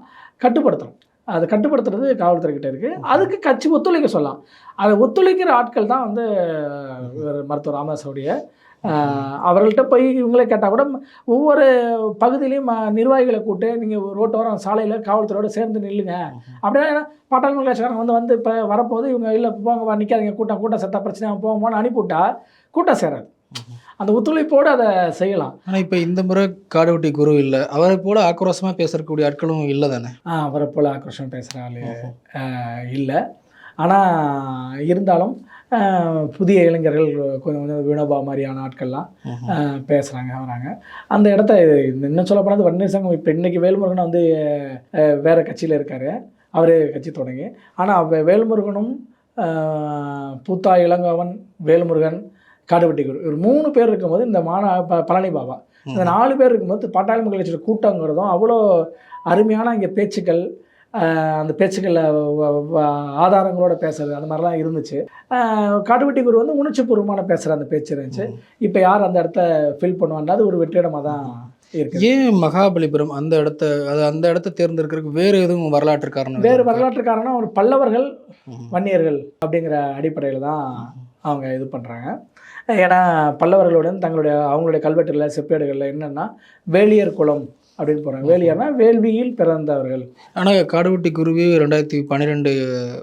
கட்டுப்படுத்தணும். அதை கட்டுப்படுத்துறது காவல்துறை கிட்ட இருக்குது அதுக்கு கட்சி ஒத்துழைக்க சொல்லலாம். அதை ஒத்துழைக்கிற ஆட்கள் தான் வந்து மருத்துவர் ராமதாஸுடைய அவர்கள்ட்ட போய் இவங்களே கேட்டால் கூட ஒவ்வொரு பகுதியிலையும் நிர்வாகிகளை கூட்டு நீங்கள் ரோட்டோரம் சாலையில் காவல்துறையோட சேர்ந்து நில்லுங்க. அப்படின்னா பாட்டாளி கட்சிக்காரங்க வந்து வந்து இப்போ வரப்போது இவங்க இல்லை போங்க நிற்காதீங்க கூட்டம் கூட்டம் செத்தா பிரச்சனை போங்கன்னு அனுப்பிவிட்டா கூட்டம் சேராது. அந்த ஒத்துழைப்போடு அதை செய்யலாம். ஆனா இப்ப இந்த முறை காடுவெட்டி குரு இல்ல. அவரை போல ஆக்ரோஷமா பேசக்கூடிய ஆட்களும் இல்ல தானே? ஆ, அவரை போல் ஆக்ரோஷம் பேசுகிற ஆள் இல்லை. ஆனால் இருந்தாலும் புதிய இளைஞர்கள் கொஞ்சம் கொஞ்சம் வினோபா மாதிரியான ஆட்கள்லாம் பேசுகிறாங்க வராங்க. அந்த இடத்த இன்னும் சொல்ல போனால் வன்னியர் சங்கம் இப்போ இன்னைக்கு வேல்முருகன் வந்து வேற கட்சியில் இருக்காரு. அவரே கட்சி தொடங்கி. ஆனால் வேல்முருகனும் பூத்தா இளங்கவன் வேல்முருகன் காடுவெட்டி குரு ஒரு மூணு பேர் இருக்கும்போது இந்த மாநா ப- பழனி பாபா. இந்த நாலு பேர் இருக்கும்போது பாட்டாளி மக்கள் கட்சியோட கூட்டங்கிறதும் அவ்வளோ அருமையான இங்கே பேச்சுக்கள் அந்த பேச்சுக்களில் ஆதாரங்களோட பேசுறது அந்த மாதிரிலாம் இருந்துச்சு. காட்டுவெட்டி குரு வந்து உணர்ச்சிபூர்வமான பேசுகிற அந்த பேச்சு இருந்துச்சு. இப்போ யார் அந்த இடத்த ஃபில் பண்ணுவாங்க அது ஒரு வெற்றிடமாக தான் இருக்கு. ஏன் மகாபலிபுரம் அந்த இடத்த அது அந்த இடத்த தேர்ந்தெடுக்கிறதுக்கு வேற எதுவும் வரலாற்று காரணம் வேறு? வரலாற்று காரணம் ஒரு பல்லவர்கள். வன்னியர்கள் அப்படிங்கிற அடிப்படையில் தான் அவங்க இது பண்ணுறாங்க ஏன்னா பல்லவர்களுடன் தங்களுடைய அவங்களுடைய கல்வெட்டுகளில் செப்பேடுகளில் என்னென்னா வேலியர் குலம் அப்படின்னு போகிறாங்க வேலியர்னா வேள்வியில் பிறந்தவர்கள். ஆனா காடுவெட்டி குருவி ரெண்டாயிரத்தி பன்னிரெண்டு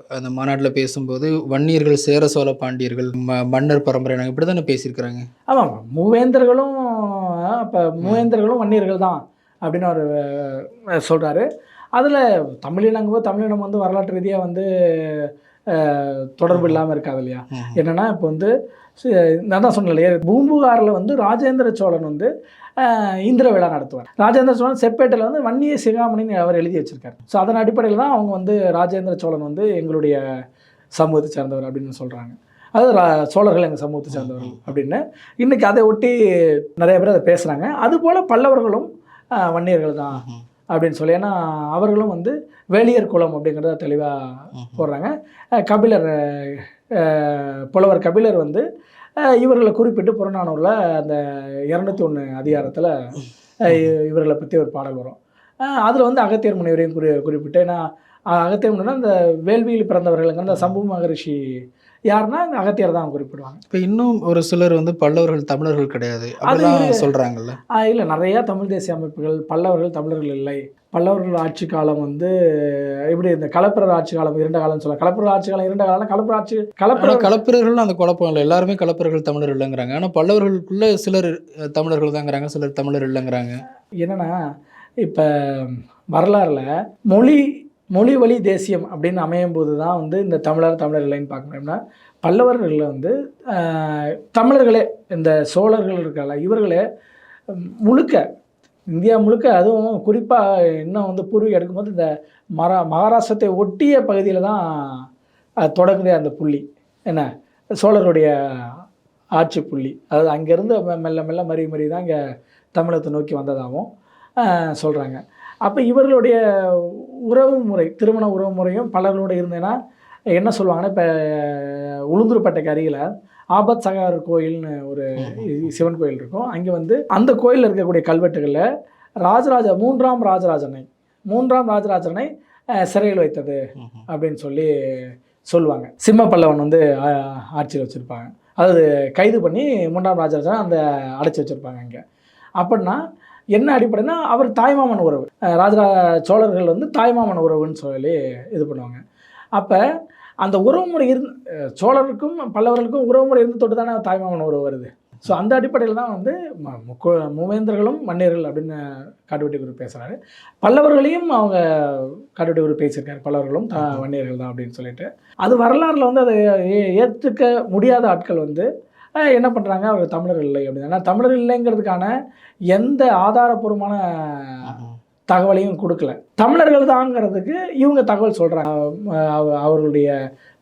அந்த மாநாட்டில் பேசும்போது வன்னியர்கள் சேர சோழ பாண்டியர்கள் ம- மன்னர் பரம்பரை இப்படி தானே பேசியிருக்கிறாங்க. ஆமாம் மூவேந்தர்களும் அப்போ மூவேந்தர்களும் வன்னியர்கள் தான் அப்படின்னு அவர் சொல்கிறாரு அதில் தமிழினங்கும்போது தமிழினம் வந்து வரலாற்று ரீதியாக வந்து தொடர்பு இல்லாமல் இருக்காது இல்லையா. என்னென்னா இப்போ வந்து நான் தான் சொன்னேன் இல்லையா? பூம்புகாரில் வந்து ராஜேந்திர சோழன் வந்து இந்திர விழா நடத்துவார். ராஜேந்திர சோழன் செப்பேட்டில் வந்து வன்னிய சிகாமணின்னு அவர் எழுதி வச்சிருக்காரு. ஸோ அதன் அடிப்படையில் தான் அவங்க வந்து ராஜேந்திர சோழன் வந்து எங்களுடைய சமூகத்தை சேர்ந்தவர் அப்படின்னு சொல்கிறாங்க அது சோழர்கள் எங்கள் சமூகத்தை சேர்ந்தவர்கள் அப்படின்னு. இன்னைக்கு அதை ஒட்டி நிறைய பேர் அதை பேசுகிறாங்க அதுபோல் பல்லவர்களும் வன்னியர்கள் தான். அப்படின்னு சொல்லி ஏன்னா அவர்களும் வந்து வேளியர் குலம் அப்படிங்கிறத தெளிவாக போடுறாங்க. கபிலர் புலவர் கபிலர் வந்து இவர்களை குறிப்பிட்டு புறநானூரில் அந்த இரநூத்தி ஒன்று அதிகாரத்தில் இவர்களை பற்றி ஒரு பாடல் வரும். அதில் வந்து அகத்தியர் முனிவரையும் குறி குறிப்பிட்டு ஏன்னா அகத்தியர் முனிவர் அந்த வேள்வியில் பிறந்தவர்களுங்க அந்த சம்பு மகரிஷி யாருன்னா அந்த அகத்தியர் தான் குறிப்பிடுவாங்க. இப்ப இன்னும் ஒரு சிலர் வந்து பல்லவர்கள் தமிழர்கள் கிடையாது. அப்படிலாம் இருக்கு. சொல்றாங்கல்ல. இல்லை. நிறையா தமிழ் தேசிய அமைப்புகள் பல்லவர்கள் தமிழர்கள் இல்லை. பல்லவர்கள் ஆட்சி காலம் வந்து எப்படி இந்த கலப்பிரர் ஆட்சி காலம் இரண்ட காலம்னு சொல்லலாம் கலப்பிரர் ஆட்சி காலம் இரண்ட காலம் கலப்பிர ஆட்சி ஆனா கலப்பிரர் கலப்பிரர்கள் அந்த குழப்பம் இல்லை. எல்லாருமே கலப்பிரர்கள் தமிழர் இல்லைங்கிறாங்க. ஆனா பல்லவர்களுக்குள்ள சிலர் தமிழர்கள் தாங்கிறாங்க சிலர் தமிழர் இல்லைங்கிறாங்க. என்னன்னா இப்போ வரலாறுல மொழி மொழி வழி தேசியம் அப்படின்னு அமையும் போது தான் வந்து இந்த தமிழர் தமிழர் இல்லைன்னு பார்க்க முடியும்னா பல்லவர்களில் வந்து தமிழர்களே இந்த சோழர்கள் இருக்கல இவர்களே முழுக்க இந்தியா முழுக்க அதுவும் குறிப்பாக இன்னும் வந்து பூர்வீகம் எடுக்கும்போது இந்த மரா மகாராஷ்டிரத்தை ஒட்டிய பகுதியில் தான் அஹ், தொடங்குதே அந்த புள்ளி. என்ன? சோழருடைய ஆட்சி புள்ளி. அதாவது அங்கேருந்து மெல்ல மெல்ல மறி மறி தான் இங்கே தமிழகத்தை நோக்கி வந்ததாகவும் சொல்கிறாங்க அப்போ இவர்களுடைய உறவு முறை திருமண உறவு முறையும் பலர்களோட இருந்தேன்னா என்ன சொல்லுவாங்கன்னா இப்போ உளுந்தூர்பேட்டைக்கு அருகில் ஆபத் சகார் கோயில்னு ஒரு சிவன் கோயில் இருக்கும். அங்கே வந்து அந்த கோயிலில் இருக்கக்கூடிய கல்வெட்டுகளில் ராஜராஜ மூன்றாம் ராஜராஜனை மூன்றாம் ராஜராஜனை சிறையில் வைத்தது அப்படின்னு சொல்லி சொல்லுவாங்க. சிம்ம பல்லவன் வந்து ஆட்சியில் வச்சுருப்பாங்க. அதாவது கைது பண்ணி மூன்றாம் ராஜராஜனை அந்த அடைச்சி வச்சுருப்பாங்க அங்கே. அப்படின்னா என்ன அடிப்படைனா அவர் தாய்மாமன் உறவு. ராஜரா சோழர்கள் வந்து தாய்மாமன் உறவுன்னு சொல்லி இது பண்ணுவாங்க. அப்போ அந்த உறவுமுறை அஹ் சோழருக்கும் பல்லவர்களுக்கும் உறவுமுறை இருந்து தொட்டு தானே தாய்மாமன் உறவு வருது. ஸோ அந்த அடிப்படையில் தான் வந்து முக்கோ மூவேந்தர்களும் மன்னியர்கள் அப்படின்னு காட்டுவெட்டி குரு பேசுகிறாரு பல்லவர்களையும் அவங்க காட்டுவெட்டி குரு பேசியிருக்காரு. பல்லவர்களும் த வன்னியர்கள் தான் அப்படின்னு சொல்லிட்டு. அது வரலாறுல வந்து அதை ஏ- ஏற்றுக்க முடியாத ஆட்கள் வந்து என்ன பண்ணுறாங்க அவர் தமிழர்கள் இல்லை அப்படின்னு. தமிழர்கள் இல்லைங்கிறதுக்கான எந்த ஆதாரபூர்வமான தகவலையும் கொடுக்கல. தமிழர்கள் தாங்கிறதுக்கு இவங்க தகவல் சொல்கிறாங்க அவர்களுடைய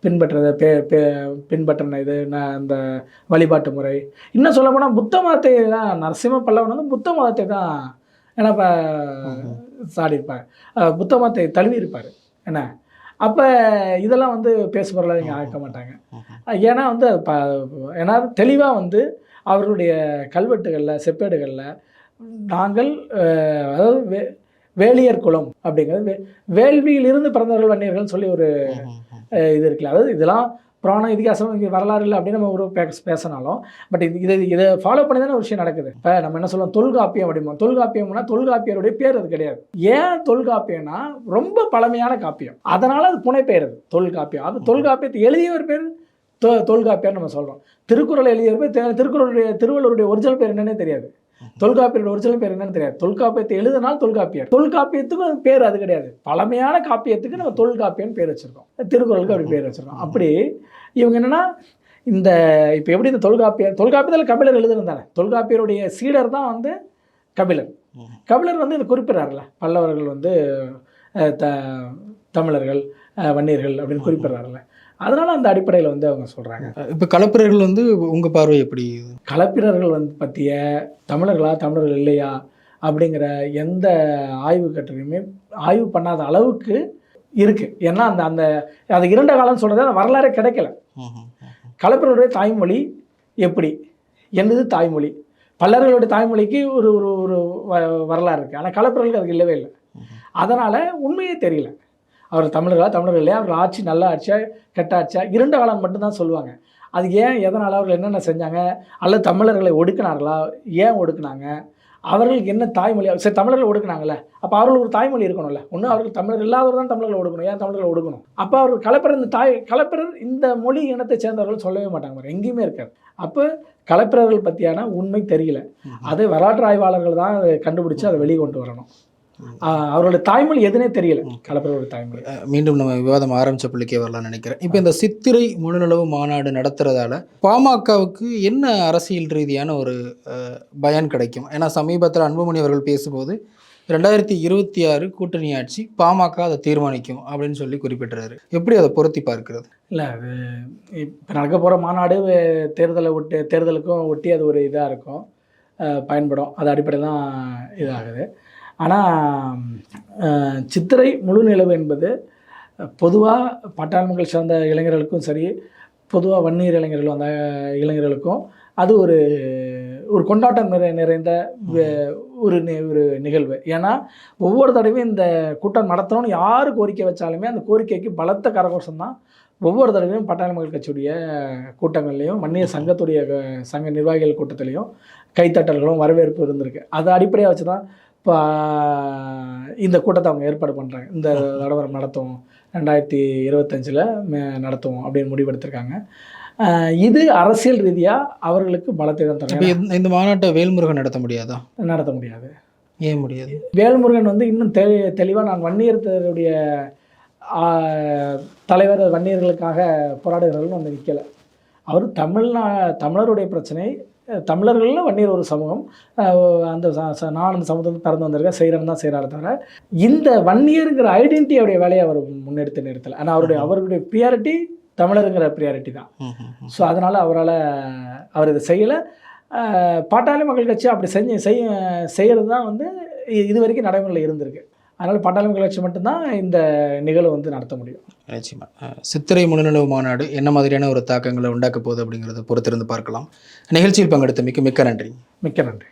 பின்பற்றத பே பே பின்பற்றின இது அந்த வழிபாட்டு முறை. இன்னும் சொல்ல போனால் புத்த மதத்தை தான் நரசிம்ம பல்லவன் வந்து புத்த மதத்தை தான் ஏன்னா இப்போ சாடி இருப்பாங்க அஹ் புத்தகத்தை தழுவி இருப்பார் என்ன? அப்போ இதெல்லாம் வந்து பேசுபொருளாக இங்கே ஆக்க மாட்டாங்க. ஏன்னா வந்து ப ஏன்னா தெளிவாக வந்து அவர்களுடைய கல்வெட்டுகளில் செப்பேடுகளில் நாங்கள் அதாவது வே வேளியர் குலம் அப்படிங்கிறது வே வேள்வியிலிருந்து பிறந்தவர்கள் வன்னியர்கள்னு சொல்லி ஒரு இது இருக்குல்ல. அதாவது இதெல்லாம் புராணம் இதிகாசம் இங்கே வரலாறு இல்லை அப்படின்னு நம்ம ஒரு பேச பேசினாலும் பட் இது இதை இதை ஃபாலோ பண்ணி தானே ஒரு விஷயம் நடக்குது. இப்போ நம்ம என்ன சொல்லுவோம் தொல்காப்பியம் அப்படிமோ தொல்காப்பியம்னா தொல்காப்பியருடைய பேர் அது கிடையாது. ஏன் தொல்காப்பியம்னா ரொம்ப பழமையான காப்பியம். அதனால அது புனைப்பெயர் அது தொல்காப்பியம். அது தொல்காப்பியத்தை எழுதியவர் பேர் தொ தொல்காப்பியர்னு நம்ம சொல்கிறோம் திருக்குறள் எழுதியவர் பேர் திருக்குறளுடைய திருவள்ளுவருடைய ஒரிஜினல் பேர் என்னன்னே தெரியாது. தொல்காப்பியருடைய ஒரிஜினல் பேர் என்னன்னு தெரியாது. தொல்காப்பியத்தை எழுதினால் தொல்காப்பியர். தொல்காப்பியத்துக்கும் பேர் அது கிடையாது. பழமையான காப்பியத்துக்கு நம்ம தொல்காப்பியம்னு பேர் வச்சிருக்கோம். திருக்குறளுக்கு அப்படி பேர் வச்சிருக்கோம். அப்படி இவங்க என்னன்னா இந்த இப்போ எப்படி இந்த தொல்காப்பியர் தொல்காப்பியத்தில் கபிலர் எழுதுனது தானே தொல்காப்பியருடைய சீடர் தான் வந்து கபிலர். கபிலர் வந்து இது குறிப்பிட்றாருல பல்லவர்கள் வந்து த தமிழர்கள் வன்னியர்கள் அப்படின்னு குறிப்பிட்றாருல அதனால அந்த அடிப்படையில் வந்து அவங்க சொல்கிறாங்க இப்போ கலப்பிரர்கள் வந்து உங்கள் பார்வை எப்படி? கலப்பிரர்கள் வந்து பற்றிய தமிழர்களா தமிழர்கள் இல்லையா? அப்படிங்கிற எந்த ஆய்வு கட்டுரையுமே ஆய்வு பண்ணாத அளவுக்கு இருக்குது ஏன்னா அந்த அந்த அது இரண்ட காலம்னு சொல்கிறது அந்த வரலாறே கிடைக்கல. கலப்பினருடைய தாய்மொழி எப்படி? என்னது தாய்மொழி? பல்லர்களுடைய தாய்மொழிக்கு ஒரு ஒரு ஒரு வ- வரலாறு இருக்குது ஆனால் கலப்பினர்களுக்கு அதுக்கு இல்லவே இல்லை. அதனால் உண்மையே தெரியல. அவர் தமிழர்களா தமிழர்கள் இல்லையா? அவர் ஆட்சி நல்ல ஆட்சியா கெட்ட ஆட்சியா இருண்ட காலம் மட்டும்தான் சொல்லுவாங்க. அது ஏன் எதனால் அவர்கள் என்னென்ன செஞ்சாங்க? அல்லது தமிழர்களை ஒடுக்கினார்களா? ஏன் ஒடுக்குனாங்க? அவர்களுக்கு என்ன தாய்மொழி? சரி தமிழர்கள் ஒடுக்குனாங்கல்ல. அப்போ அவர்களுக்கு ஒரு தாய்மொழி இருக்கணும்ல. ஒன்று அவர்கள் தமிழர் இல்லாதவர் தான் தமிழர்களை ஒடுக்கணும். ஏன் தமிழர்களை ஒடுக்கணும்? அப்போ அவர்கள் கலப்பிரர் இந்த தாய் கலப்பிரர் இந்த மொழி இனத்தை சேர்ந்தவர்கள் சொல்லவே மாட்டாங்க எங்கேயுமே இருக்காது. அப்போ கலப்பிரர்கள் பற்றியான உண்மை தெரியல. அது வரலாற்று ஆய்வாளர்கள் தான் கண்டுபிடிச்சு அதை வெளியே கொண்டு வரணும். அவரோட தாய்மொழி எதுனே தெரியல. கலப்பிரரோட தாய்மொழி. மீண்டும் நம்ம விவாதம் ஆரம்பிச்ச பிள்ளைக்கே வரலாம்னு நினைக்கிறேன். இப்போ இந்த சித்திரை முழுநளவு மாநாடு நடத்துறதால பாமகவுக்கு என்ன அரசியல் ரீதியான ஒரு பயன் கிடைக்கும்? ஏன்னா சமீபத்தில் அன்புமணி அவர்கள் பேசும்போது ரெண்டாயிரத்தி இருபத்தி ஆறு கூட்டணி ஆட்சி பாமக அதை தீர்மானிக்கும் அப்படின்னு சொல்லி குறிப்பிட்டுறாரு. எப்படி அதை பொருத்தி பார்க்கிறது? இல்லை அது இப்போ நடக்க போகிற மாநாடு தேர்தலை ஒட்டி தேர்தலுக்கும் ஒட்டி அது ஒரு இதாக இருக்கும். பயன்படும். அது அடிப்படையில் தான் இதாகுது. ஆனால் சித்திரை முழு நிலவு என்பது பொதுவாக பட்டாளமங்கள் சார்ந்த இளைஞர்களுக்கும் சரி பொதுவாக வன்னியர் இளைஞர்கள் வந்த இளைஞர்களுக்கும் அது ஒரு ஒரு கொண்டாட்டம் நிறை நிறைந்த ஒரு நி- ஒரு நிகழ்வு. ஏன்னா ஒவ்வொரு தடவையும் இந்த கூட்டம் நடத்தணும்னு யார் கோரிக்கை வச்சாலுமே அந்த கோரிக்கைக்கு பலத்த கரகோஷம் தான் ஒவ்வொரு தடவையும் பட்டாளி மக்கள் கட்சியுடைய கூட்டங்கள்லையும் வன்னியர் சங்கத்துடைய சங்க நிர்வாகிகள் கூட்டத்திலையும் கைத்தட்டல்களும் வரவேற்பு இருந்திருக்கு. அதை அடிப்படையாக வச்சு தான் இந்த கூட்டத்தை அவங்க ஏற்பாடு பண்ணுறாங்க இந்த தடவை நம்ம நடத்துவோம். ரெண்டாயிரத்தி இருபத்தஞ்சில் நடத்துவோம் அப்படின்னு முடிவெடுத்திருக்காங்க. இது அரசியல் ரீதியாக அவர்களுக்கு பலத்தை தான் இப்போ தரும் இந்த மாநாட்டை வேல்முருகன் நடத்த முடியாதா? நடத்த முடியாது. ஏன் முடியாது? வேல்முருகன் வந்து இன்னும் தெ தெளிவாக நான் வன்னியர்த்தருடைய ஆ, தலைவர் வன்னியர்களுக்காக போராடுகிறவர்கள் வந்து நிற்கலை அவர் தமிழ்நா தமிழருடைய பிரச்சனை தமிழர்கள்ல வன்னியர் ஒரு சமூகம். அந்த நான் அந்த சமூகத்தில் பிறந்து வந்திருக்கேன் செய்கிறேன்னு தான் செய்கிறாரு தவிர இந்த வன்னியருங்கிற ஐடென்டிட்டி அவருடைய வேலையை அவர் முன்னெடுத்து நிறுத்தலை ஆனால் அவருடைய அவருடைய ப்ரியாரிட்டி தமிழருங்கிற ப்ரியாரிட்டி தான். ஸோ அதனால் அவரால் அவர் இதை செய்யலை. பாட்டாளி மக்கள் கட்சி அப்படி செஞ்சு செய்ய செய்கிறது தான் வந்து இது வரைக்கும் நடைமுறையில் இருந்திருக்கு. அதனால் பாட்டாளி மக்கள் கட்சி மட்டும்தான் இந்த நிகழ்வு வந்து நடத்த முடியும். நிச்சயமா. அஹ் சித்திரை முழுநிலவு மாநாடு என்ன மாதிரியான ஒரு தாக்கங்களை உண்டாக்க போகுது அப்படிங்கிறத பொறுத்திருந்து பார்க்கலாம். நிகழ்ச்சியில் பங்கெடுத்த மிக்க மிக்க நன்றி. மிக்க நன்றி.